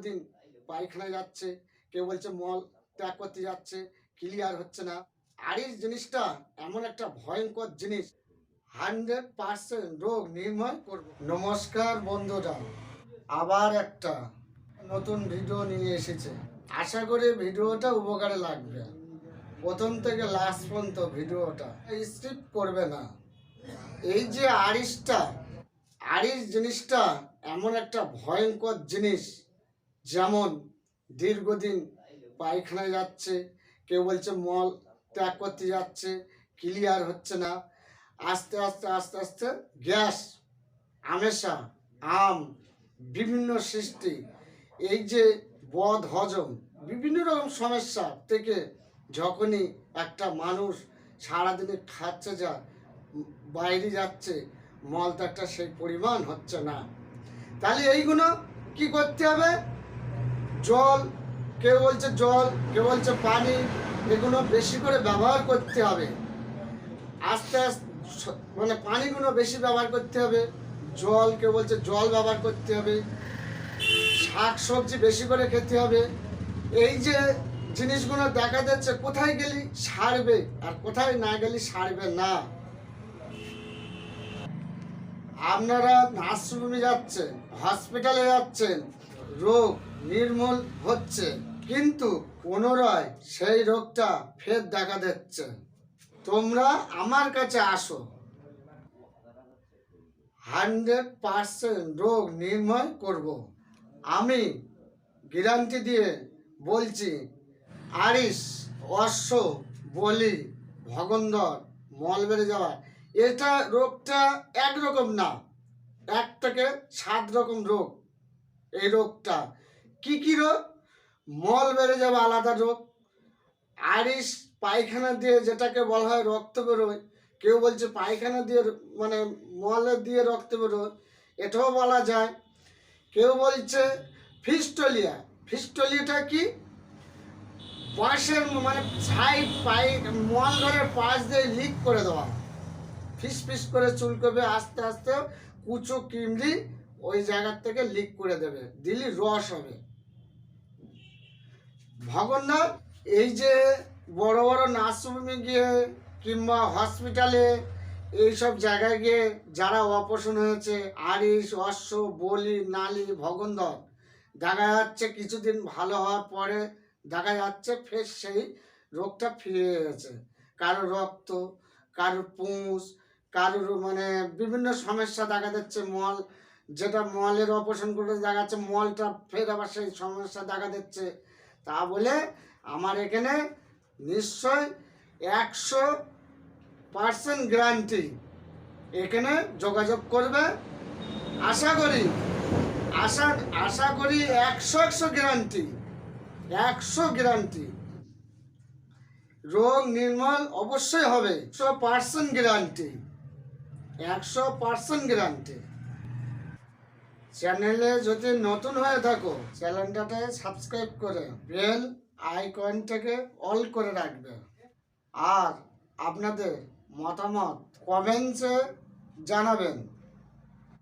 দিন পায়খানায় যাচ্ছে, কেউ বলছে মল ত্যাগ করতে যাচ্ছে ক্লিয়ার হচ্ছে না। আরিস জিনিসটা এমন একটা ভয়ঙ্কর জিনিস, হান্ড্রেড পার্সেন্ট রোগ নির্ময় করব। নমস্কার বন্ধুরা, আবার একটা নতুন ভিডিও নিয়ে এসেছে। আশা করি ভিডিওটা উপকারে লাগবে। প্রথম থেকে লাস্ট পর্যন্ত ভিডিওটা স্কিপ করবে না। এই যে আরিসটা আরিস জিনিসটা এমন একটা ভয়ঙ্কর জিনিস যেমন দীর্ঘদিন পায়খানায় যাচ্ছে, কেউ বলছে মল ত্যাগ করতে যাচ্ছে ক্লিয়ার হচ্ছে না। আস্তে আস্তে আস্তে আস্তে গ্যাস, আমেশা, আম, বিভিন্ন সৃষ্টি, এই যে বদ হজম, বিভিন্ন রকম সমস্যা থেকে যখনই একটা মানুষ সারাদিনে খাচ্ছে যা, বাইরে যাচ্ছে মলত্যাগটা সেই পরিমাণ হচ্ছে না। তাহলে এইগুলো কি করতে হবে? জল, কেউ বলছে জল, কেউ বলছে পানি, এগুলো বেশি করে ব্যবহার করতে হবে। আস্তে আস্তে মানে পানিগুলো বেশি ব্যবহার করতে হবে। জল, কেউ বলছে জল ব্যবহার করতে হবে। শাক সবজি বেশি করে খেতে হবে। এই যে জিনিসগুলো দেখা যাচ্ছে, কোথায় গেলি সারবে আর কোথায় না গেলি সারবে না। আপনারা নার্সিংহোমে যাচ্ছেন, হসপিটালে যাচ্ছেন, রোগ নির্মূল হচ্ছে, কিন্তু পুনরায় সেই রোগটা ফের দেখা দিচ্ছে। তোমরা আমার কাছে আসো। হান্ড্রেড পার্সেন্ট রোগ নির্ময় করব। আমি গ্যারান্টি দিয়ে বলছি আরিস অশ্ব, বলি, ভগন্দর মল বেড়ে যাওয়া এটা রোগটা একরকম না, এক থেকে সাত রকম রোগ। এই রোগটা কি কি রোগ মল বেড়ে যাবে আলাদা রোগ। আরিস পায়খানা দিয়ে যেটাকে বলা হয় রক্ত বেরোয়, কেউ বলছে পায়খানা দিয়ে মানে মলে দিয়ে রক্ত বেরোয়, এটাও বলা যায়। কেউ বলছে ফিস্টোলিয়া। ফিস্টোলিয়াটা কি? পাশের মানে সাইড পাই মল ধরে পাশ দিয়ে লিক করে দেওয়া ফিস ফিস করে চুলকবে আস্তে আস্তে কুচো কিমড়ি ওই জায়গার থেকে লিক করে দেবে। দিলি রস হবে। ভগন্নাথ এই যে বড় বড় নার্সিংহোমে গিয়ে কিংবা হসপিটালে এইসব জায়গায় গিয়ে যারা অপারেশন হয়েছে আরিস অশ্ব, বলি, নালি ভগন্দর দেখা যাচ্ছে কিছুদিন ভালো হওয়ার পরে দেখা যাচ্ছে ফের সেই রোগটা ফিরে গেছে কারও রক্ত কারও পুঁজ, কারোর মানে বিভিন্ন সমস্যা দেখা যাচ্ছে মল, যেটা মলের অপারেশন করে দেখা যাচ্ছে মলটা ফের আবার সেই সমস্যা দেখা দিচ্ছে তা বলে আমার এখানে নিশ্চয় একশো পার্সেন্ট গ্যারান্টি এখানে যোগাযোগ করবে। আশা করি, আশা আশা করি একশো একশো গ্যারান্টি একশো গ্যারান্টি রোগ নির্মল অবশ্যই হবে, একশো পার্সেন্ট গ্যারান্টি একশো পার্সেন্ট গ্যারান্টি চ্যানেলে যদি নতুন হয়ে থাকো, চ্যানেলটাতে সাবস্ক্রাইব করে বেল আইকনটাকে অল করে রাখবে। আর আপনাদের মতামত কমেন্টসে জানাবেন।